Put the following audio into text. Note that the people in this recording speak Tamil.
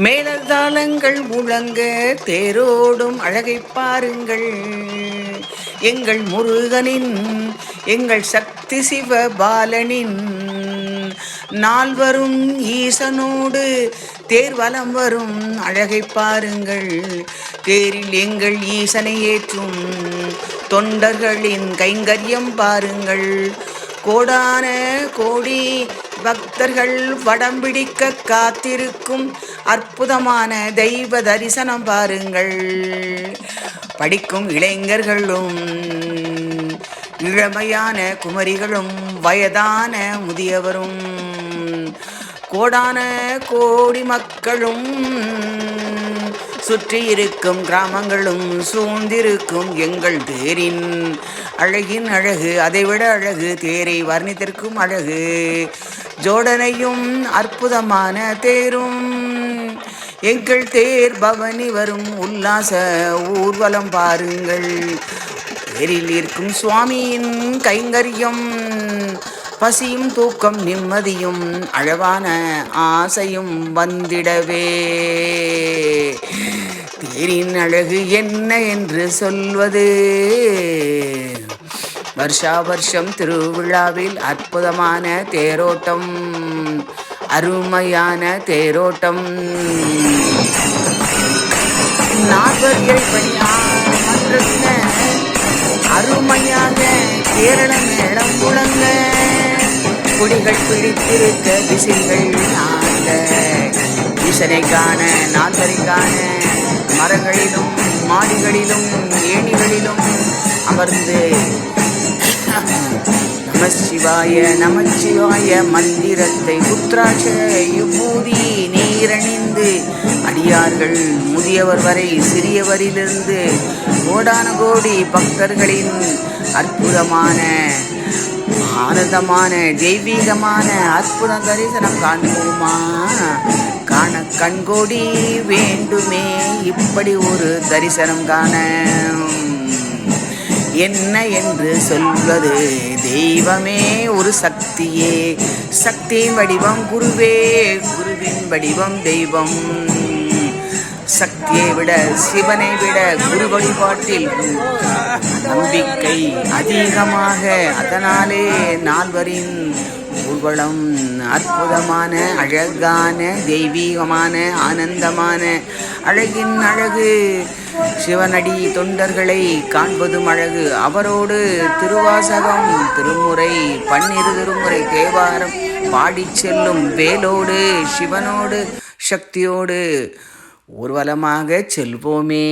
மேலதாளங்கள் முழங்க தேரோடும் அழகை பாருங்கள். எங்கள் முருகனின் எங்கள் சக்தி சிவபாலனின் நால்வரும் ஈசனோடு தேர்வலம் வரும் அழகை பாருங்கள். தேரில் எங்கள் ஈசனை ஏற்றும் தொண்டர்களின் கைங்கரியம் பாருங்கள். கோடான கோடி பக்தர்கள் வடம் பிடிக்க காத்திருக்கும் அற்புதமான தெய்வ தரிசனம் பாருங்கள். படிக்கும் இளைஞர்களும் இளமையான குமரிகளும் வயதான முதியவரும் கோடான கோடி மக்களும் சுற்றி இருக்கும் கிராமங்களும் சூழ்ந்திருக்கும் எங்கள் தேரின் அழகின் அழகு அதைவிட அழகு தேரை வர்ணித்திருக்கும் அழகு. ஜோடனையும் அற்புதமான தேரும். எங்கள் தேர் பவனி வரும் உல்லாச ஊர்வலம் பாருங்கள். தேரில் இருக்கும் சுவாமியின் கைங்கரியம் பசியும் தூக்கம் நிம்மதியும் அழவான ஆசையும் வந்திடவே. தேரின் அழகு என்ன என்று சொல்வது? வருஷா வருஷம் திருவிழாவில் அற்புதமான தேரோட்டம் அருமையான தேரோட்டம். நாகர்கள் பணியாற்ற அருமையாக கேரள மேளம் முழங்க குடிகள் பிடித்திருக்க திசைகள் நாங்க ஈசனை காண நால்வரை காண மரங்களிலும் மாடிகளிலும் ஏணிகளிலும் அமர்ந்து நமசிவாய நமச்சிவாய மந்திரத்தை புத்ராட்ச யுபூதி நீரணிந்து அடியார்கள் முதியவர் வரை சிறியவரிலிருந்து கோடான கோடி பக்தர்களின் அற்புதமான ஆனந்தமான தெய்வீகமான அற்புத தரிசனம் காண்போமா? காண கண்கோடி வேண்டுமே. இப்படி ஒரு தரிசனம் காண என்ன என்று சொல்வது? தெய்வமே ஒரு சக்தியே. சக்தியின் வடிவம் குருவே குருவின் வடிவம் தெய்வம். சக்தியை விட சிவனை விட குரு வழிபாட்டில் நம்பிக்கை அதிகமாக. அதனாலே நால்வரின் ஊர்வலம் அற்புதமான அழகான தெய்வீகமான ஆனந்தமான அழகின் அழகு சிவனடி தொண்டர்களை காண்பதும் அழகு. அவரோடு திருவாசகம் திருமுறை பன்னிரு திருமுறை தேவாரம் பாடிச் செல்லும் வேலோடு சிவனோடு சக்தியோடு ஊர்வலமாக செல்வோமே.